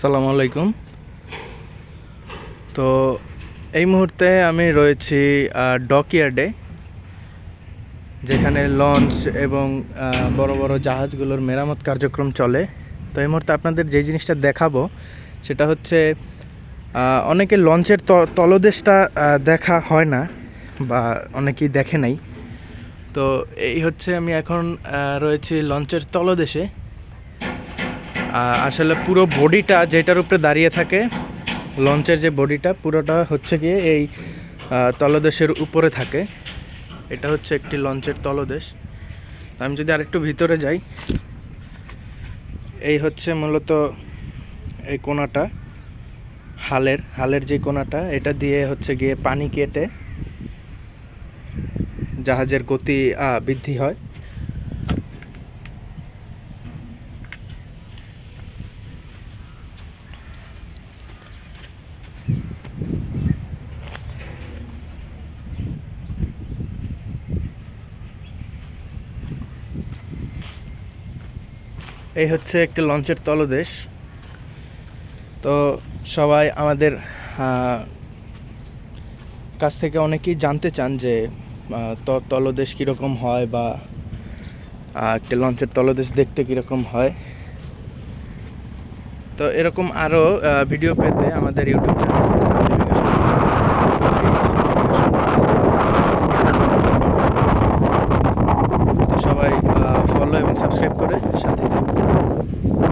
আসসালামু আলাইকুম। তো এই মুহূর্তে আমি রয়েছি ডকইয়ার্ডে, যেখানে লঞ্চ এবং বড় বড় জাহাজগুলোর মেরামত কার্যক্রম চলে। তো এই মুহূর্তে আপনাদের যে জিনিসটা দেখাবো, সেটা হচ্ছে অনেকে লঞ্চের তলদেশটা দেখা হয় না বা অনেকেই দেখে নাই। তো এই হচ্ছে আমি এখন রয়েছি লঞ্চের তলদেশে। আসলে পুরো বডিটা যেটার উপরে দাঁড়িয়ে থাকে, লঞ্চের যে বডিটা, পুরোটা হচ্ছে গিয়ে এই তলদেশের উপরে থাকে। এটা হচ্ছে একটি লঞ্চের তলদেশ। আমি যদি আরেকটু ভিতরে যাই, এই হচ্ছে মূলত এই কোনাটা, হালের হালের যে কোনাটা, এটা দিয়ে হচ্ছে গিয়ে পানি কেটে জাহাজের গতি বৃদ্ধি হয়। এই হচ্ছে একটি লঞ্চের তলদেশ। তো সবাই আমাদের কাছ থেকে অনেকেই জানতে চান যে তলদেশ কীরকম হয় বা একটি লঞ্চের তলদেশ দেখতে কীরকম হয়। তো এরকম আরও ভিডিও পেতে আমাদের ইউটিউব চ্যানেল এবং সাবস্ক্রাইব করে সাথে